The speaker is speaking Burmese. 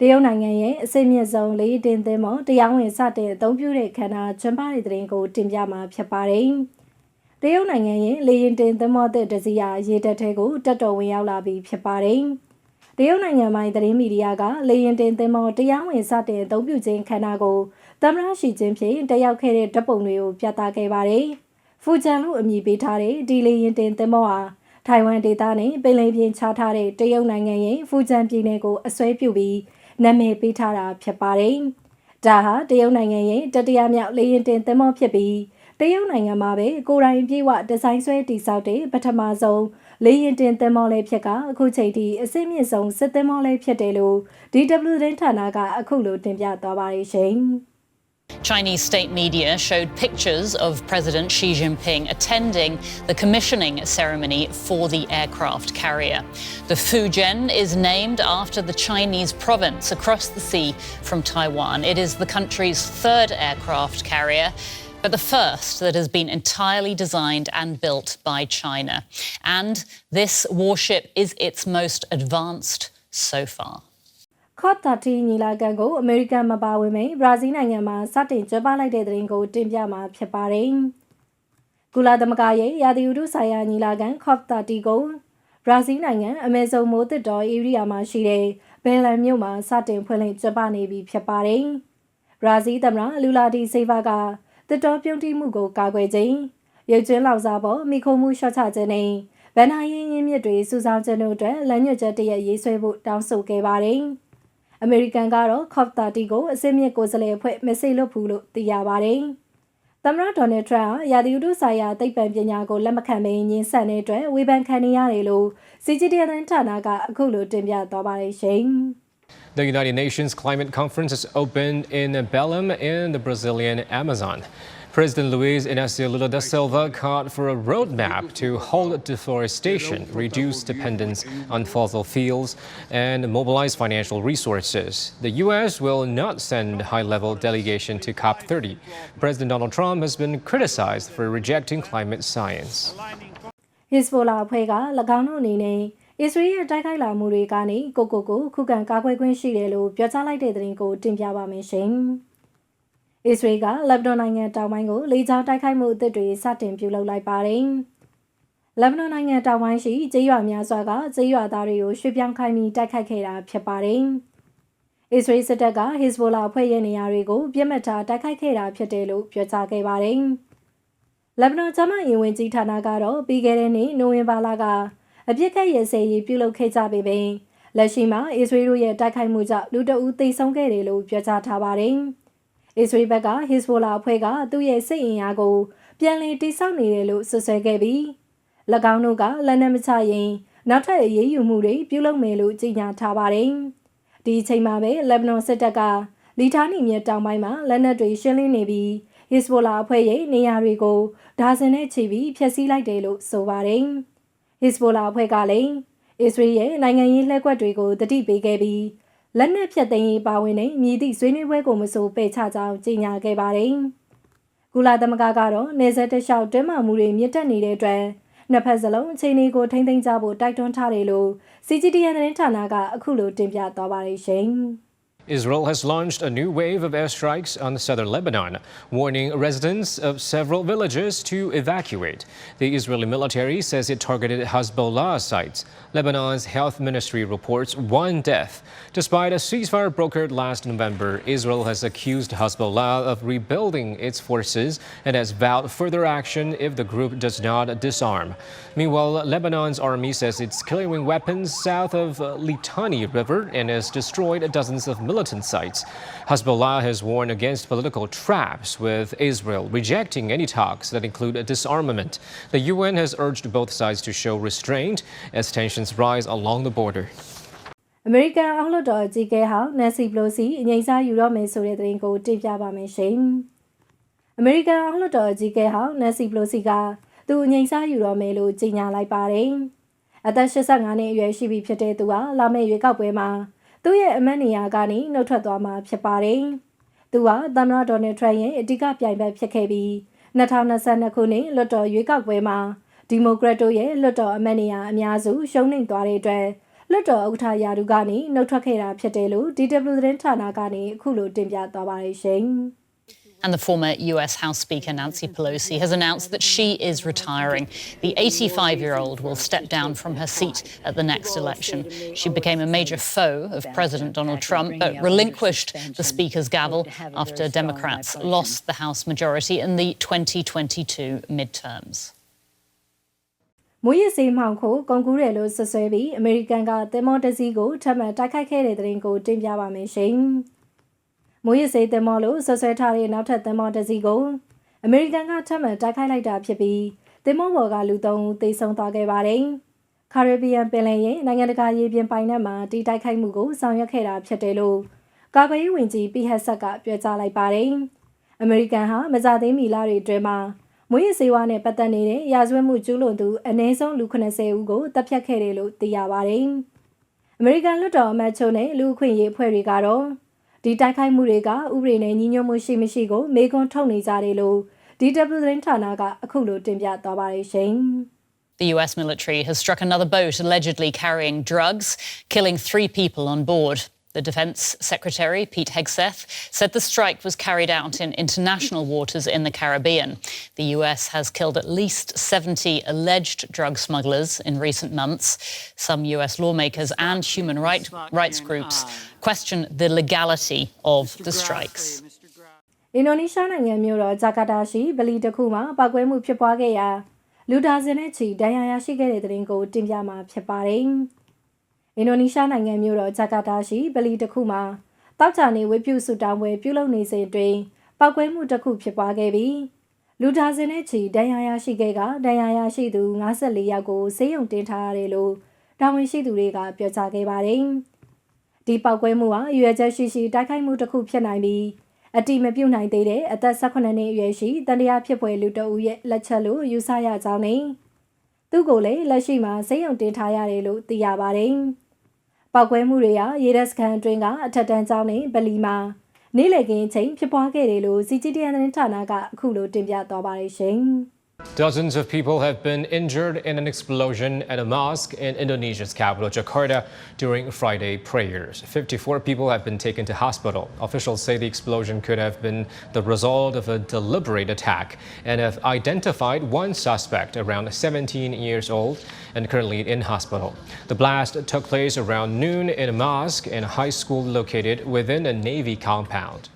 တရုတ်နိုင်ငံရဲ့အစိမ့်မြင့်ဆုံးလေတင်သင်းမောတရားဝင်စတင်အသုံးပြုတဲ့ခန္ဓာချွန်ပါတဲ့တဲ့ရင်ကိုတင်ပြမှာဖြစ်ပါတယ်။တရုတ်နိုင်ငံရဲ့လေရင်တင်သင်းမောတဲ့တစည်းအရေးတက်တဲ့ကိုတက်တော်ဝင်ရောက်လာပြီးဖြစ်ပါတယ်။တရုတ်နိုင်ငံပိုင်းသတင်းမီဒီယာကလေရင်တင်သင်းမောတရားဝင်စတင်အသုံးပြုခြင်းခန္ဓာကိုသမရရှိခြင်းဖြင့်တက်ရောက်ခဲ့တဲ့ဓပုံတွေကိုပြသခဲ့ပါတယ်။ဖူဂျန်လို့အမည်ပေးထားတဲ့ဒီလေရင်တင်သင်းမောဟာထိုင်ဝမ်ဒေသနဲ့ပင်လယ်ပြင်ခြားထားတဲ့တရုတ်နိုင်ငံရဲ့ဖူဂျန်ပြည်နယ်ကိုအစွဲပြုပြီး နာမည်ပေးထားတာဖြစ်ပါတယ်။ဒါဟာတရုတ်နိုင်ငံရဲ့တတိယမြောက်လေယာဉ်တင်သင်္ဘောဖြစ်ပြီးတရုတ်နိုင်ငံမှာပဲကိုရိုင်းပြေဝဒီဇိုင်းဆွဲတည်ဆောက်တဲ့ပထမဆုံးလေယာဉ်တင်သင်္ဘောလေးဖြစ်ကအခုချိန်ထိအစိမ့်မြင့်ဆုံးစစ်သင်္ဘောလေးဖြစ်တယ်လို့ DW သတင်းဌာနကအခုလိုတင်ပြသွားပါတယ်ရှင်။ Chinese state media showed pictures of President Xi Jinping attending the commissioning ceremony for the aircraft carrier. The Fujian is named after the Chinese province across the sea from Taiwan. It is the country's third aircraft carrier but the first that has been entirely designed and built by China. And this warship is its most advanced so far. ကော့တာတီညီလာခံကိုအမေရိကန်မပါဝင်မိဘရာဇီးနိုင်ငံမှာစတင်ကျင်းပလိုက်တဲ့တဲ့ရင်ကိုတင်ပြမှာဖြစ်ပါတယ်။ကုလသမဂ္ဂရဲ့ရာသီဥတုဆိုင်ရာညီလာခံကော့တာတီကိုဘရာဇီးနိုင်ငံအမေဇုံမိုးတစ်တော်ဧရိယာမှာရှိတဲ့ဘယ်လန်မြို့မှာစတင်ဖွင့်လှစ်ကျင်းပနေပြီဖြစ်ပါတယ်။ဘရာဇီးသမ္မတလူလာတီဆေးဗာကတစ်တော်ပြုံးတိမှုကိုကာကွယ်ခြင်းရုပ်ကျွန်းလောက်စားပေါ်မိခိုးမှုရှော့ချခြင်းနဲ့ဗန်နာရင်းရင်းမြစ်တွေစူဆောင်းခြင်းတို့အတွက်လမ်းညွှန်ချက်တရက်ရေးဆွဲဖို့တောင်းဆိုခဲ့ပါတယ်။ အမေရိကန်ကတော့ COP30 ကိုအစစ်မြစ်ကိုယ်စားလှယ်အဖွဲ့မစိလို့ဘူးလို့သိရပါတယ်။သမ္မတဒေါ်နယ်ထရန့်ရာသီဥတုဆိုင်ရာသိပ္ပံပညာကိုလက်မခံဘဲညှင်းဆန်တဲ့အတွက်ဝေဖန်ခံနေရတယ်လို့ CGTN ဌာနကအခုလိုတင်ပြသွားပါတယ်ရှင်။ The United Nations Climate Conference is opened in Belém in the Brazilian Amazon. President Luiz Inácio Lula da Silva called for a roadmap to halt deforestation, reduce dependence on fossil fuels, and mobilize financial resources. The U.S. will not send high-level delegation to COP30. President Donald Trump has been criticized for rejecting climate science. Hezbollah အဖွဲ့က၎င်းတို့အနေနဲ့အစ္စရေးရဲ့တိုက်ခိုက်လာမှုတွေကနေကိုကိုကိုခုခံကာကွယ်ခွင့်ရှိတယ်လို့ပြောကြားလိုက်တဲ့သတင်းကိုတင်ပြပါမယ်ရှင်။ အစ္စရေးကလက်ဘနွန်နိုင်ငံတောင်ပိုင်းကိုလေကြောင်းတိုက်ခိုက်မှုအသစ်တွေစတင်ပြုလုပ်လိုက်ပါတယ်။လက်ဘနွန်နိုင်ငံတောင်ပိုင်းရှိကျေးရွာများစွာကကျေးရွာသားတွေကိုရွှေ့ပြောင်းခိုင်းပြီးတိုက်ခိုက်ခဲ့တာဖြစ်ပါတယ်။အစ္စရေးစစ်တပ်ကဟစ်ဇ်ဘိုလာအဖွဲ့ရဲ့နေရာတွေကိုပြစ်မှတ်ထားတိုက်ခိုက်ခဲ့တာဖြစ်တယ်လို့ပြောကြားခဲ့ပါတယ်။လက်ဘနွန်ကျမရင်ဝင်ကြီးဌာနကတော့ပြီးခဲ့တဲ့နှစ်နိုဝင်ဘာလကအပြစ်ကတ်ရဲစဲရေးပြုလုပ်ခဲ့ကြပေမယ့်လက်ရှိမှာအစ္စရေးတို့ရဲ့တိုက်ခိုက်မှုကြောင့်လူတအူးသေဆုံးခဲ့တယ်လို့ပြောကြားထားပါတယ်။ အစ္စရေးဘက်ကဟစ်ဇ်ဘိုလာအဖွဲ့ကသူ့ရဲ့စစ်အင်အားကိုပြန်လည်တိစောက်နေတယ်လို့ဆွဆွဲခဲ့ပြီး၎င်းတို့ကလက်နက်မချရင်နောက်ထပ်အရေးယူမှုတွေပြုလုပ်မယ်လို့ကြေညာထားပါတယ်။ဒီအချိန်မှာပဲလက်ဘနွန်စစ်တပ်ကလီထာနီမြတောင်ပိုင်းမှာလက်နက်တွေရှင်းလင်းနေပြီးဟစ်ဇ်ဘိုလာအဖွဲ့ရဲ့နေရာတွေကိုဒါဇင်နဲ့ချီပြီးဖျက်ဆီးလိုက်တယ်လို့ဆိုပါတယ်။ဟစ်ဇ်ဘိုလာအဖွဲ့ကလည်းအစ္စရေးရဲ့နိုင်ငံရေးလှည့်ကွက်တွေကိုတတိပေးခဲ့ပြီး လက်နက်ဖြတ်သိမ်းရေးပါဝင်တဲ့မြည်သည့်ဆွေးနွေးပွဲကိုမဆိုပယ်ချကြောင်းကြေညာခဲ့ပါတယ်။ကုလသမဂ္ဂကတော့နေဆက်တလျှောက်တင်းမာမှုတွေမြင့်တက်နေတဲ့အတွက်နှစ်ဖက်စလုံးအခြေအနေကိုထိမ့်သိမ်းကြဖို့တိုက်တွန်းထားတယ်လို့ CGTN သတင်းဌာနကအခုလိုတင်ပြသွားပါတယ်ရှင်။ Israel has launched a new wave of airstrikes on southern Lebanon, warning residents of several villages to evacuate. The Israeli military says it targeted Hezbollah sites. Lebanon's health ministry reports one death. Despite a ceasefire brokered last November, Israel has accused Hezbollah of rebuilding its forces and has vowed further action if the group does not disarm. Meanwhile, Lebanon's army says it's clearing weapons south of Litani River and has destroyed dozens of military militant sites. Hezbollah has warned against political traps, with Israel rejecting any talks that include a disarmament. The UN has urged both sides to show restraint as tensions rise along the border. အမေရိကန်အောက်လွှတ်တော်အကြီးအကဲဟောင်းနန်စီပလိုစီအငိမ့်စားယူတော့မယ်ဆိုတဲ့သတင်းကိုတင်ပြပါမယ်ရှင်။အမေရိကန်အောက်လွှတ်တော်အကြီးအကဲဟောင်းနန်စီပလိုစီကသူအငိမ့်စားယူတော့မယ်လို့ကြေညာလိုက်ပါတယ်။အသက်85နှစ်အရွယ်ရှိပြီဖြစ်တဲ့သူကလာမယ့်ရွေးကောက်ပွဲမှာ သူ့ရဲ့အမတ်နေရာကနေနှုတ်ထွက်သွားမှာဖြစ်ပါတယ်။သူကသမ္မတဒေါ်နယ်ထရန့်ရဲ့အဓိကပြိုင်ဘက်ဖြစ်ခဲ့ပြီး2022ခုနှစ်လွှတ်တော်ရွေးကောက်ပွဲမှာဒီမိုကရက်တို့ရဲ့လွှတ်တော်အမတ်နေရာအများစုရှုံးနိမ့်သွားတဲ့အတွက်လွတ်တော်ဥက္ကဋ္ဌရာထူးကနေနှုတ်ထွက်ခဲ့တာဖြစ်တယ်လို့ DW သတင်းဌာနကနေအခုလိုတင်ပြသွားပါတယ်ရှင်။ And the former US House Speaker Nancy Pelosi has announced that she is retiring. The 85 year old will step down from her seat at the next election. She became a major foe of President Donald Trump, but relinquished the Speaker's gavel after Democrats lost the House majority in the 2022 midterms. မွေးရစေးမှောင်ခိုကွန်ကူးတယ်လို့ဆွဆွဲပြီးအမေရိကန်ကသင်္ဘောတစ်စီးကိုထပ်မံတိုက်ခိုက်ခဲ့တဲ့တဲ့ရင်ကိုတင်ပြပါမယ်ရှင်။ မွေးရစေးသင်္ဘောလို့ဆွဆွဲထားတဲ့နောက်ထပ်သင်္ဘောတစ်စီးကိုအမေရိကန်ကထပ်မံတိုက်ခိုက်လိုက်တာဖြစ်ပြီးသင်္ဘောပေါ်ကလူသုံးဦးသေဆုံးသွားခဲ့ပါတယ်။ကာရစ်ဘီယံပင်လယ်ရဲ့နိုင်ငံတကာရေပြင်ပိုင်နက်မှာတီးတိုက်ခိုက်မှုကိုဆောင်ရွက်ခဲ့တာဖြစ်တယ်လို့ကာကွယ်ရေးဝန်ကြီးပီဟက်ဆက်ကပြောကြားလိုက်ပါတယ်။အမေရိကန်ဟာမကြသေးမီလတွေအတွင်းမှာမွေးရစေဝါနဲ့ပတ်သက်နေတဲ့ရာဇဝတ်မှုကျူးလွန်သူအနည်းဆုံးလူ80ဦးကိုတပ်ဖြတ်ခဲ့တယ်လို့သိရပါတယ်။အမေရိကန်လွှတ်တော်အမတ်ချို့နဲ့လူအခွင့်ရေးအဖွဲ့တွေကတော့ ဒီတိုက်ခိုက်မှုတွေကဥပဒေနဲ့ညီညွတ်မှုရှိမရှိကိုမေးခွန်းထုတ်နေကြတယ်လို့ DW သတင်းဌာနကအခုလိုတင်ပြသွားပါတယ်ရှင်။ The US military has struck another boat allegedly carrying drugs, killing three people on board. The Defense Secretary, Pete Hegseth, said the strike was carried out in international waters in the Caribbean. The US has killed at least 70 alleged drug smugglers in recent months. Some US lawmakers and human right, rights groups question the legality of the strikes. အင်ဒိုနီးရှားနိုင်ငံမြို့တော်ဂျာကာတာရှိဗလီတစ်ခုမှာပောက်ကွဲမှုဖြစ်ပွားခဲ့ရာလူဒါဇင်နဲ့ချီဒဏ်ရာရရှိခဲ့တဲ့တဲ့ရင်ကိုတင်ပြမှာဖြစ်ပါတယ်။ အင်ဒိုနီးရှားနိုင်ငံမြို့တော်ဂျာကာတာရှိဗလီတစ်ခုမှာတောက်ချာနေဝေပြုစုတောင်းပွဲပြုလုပ်နေစဉ်တွင်ပောက်ကွဲမှုတစ်ခုဖြစ်ပွားခဲ့ပြီးလူဒါဇင်နဲ့ချီဒဏ်ရာရရှိခဲ့ကဒဏ်ရာရရှိသူ54ယောက်ကိုဆေးရုံတင်ထားရတယ်လို့တာဝန်ရှိသူတွေကပြောကြားခဲ့ပါတယ်။ဒီပောက်ကွဲမှုဟာရွေချက်ရှိရှိတိုက်ခိုက်မှုတစ်ခုဖြစ်နိုင်ပြီးအတိမပြုတ်နိုင်သေးတဲ့အသက်18နှစ်အရွယ်ရှိတန်တရားဖြစ်ပွဲလူတအူရဲ့လက်ချက်လို့ယူဆရကြောင်းနဲ့သူ့ကိုလည်းလက်ရှိမှာစိတ်ယုံတင်ထားရတယ်လို့သိရပါတယ်။ ပောက်ကွဲမှုတွေဟာရေဒက်စကန်အတွင်းကအထက်တန်းကျောင်းနဲ့ဗလီမှာနေ့လည်ခင်းချိန်ဖြစ်ပွားခဲ့တယ်လို့ CGTN သတင်းဌာနကအခုလိုတင်ပြသွားပါတယ်ရှင်။ Dozens of people have been injured in an explosion at a mosque in Indonesia's capital, Jakarta, during Friday prayers. 54 people have been taken to hospital. Officials say the explosion could have been the result of a deliberate attack and have identified one suspect around 17 years old and currently in hospital. The blast took place around noon in a mosque and a high school located within a Navy compound.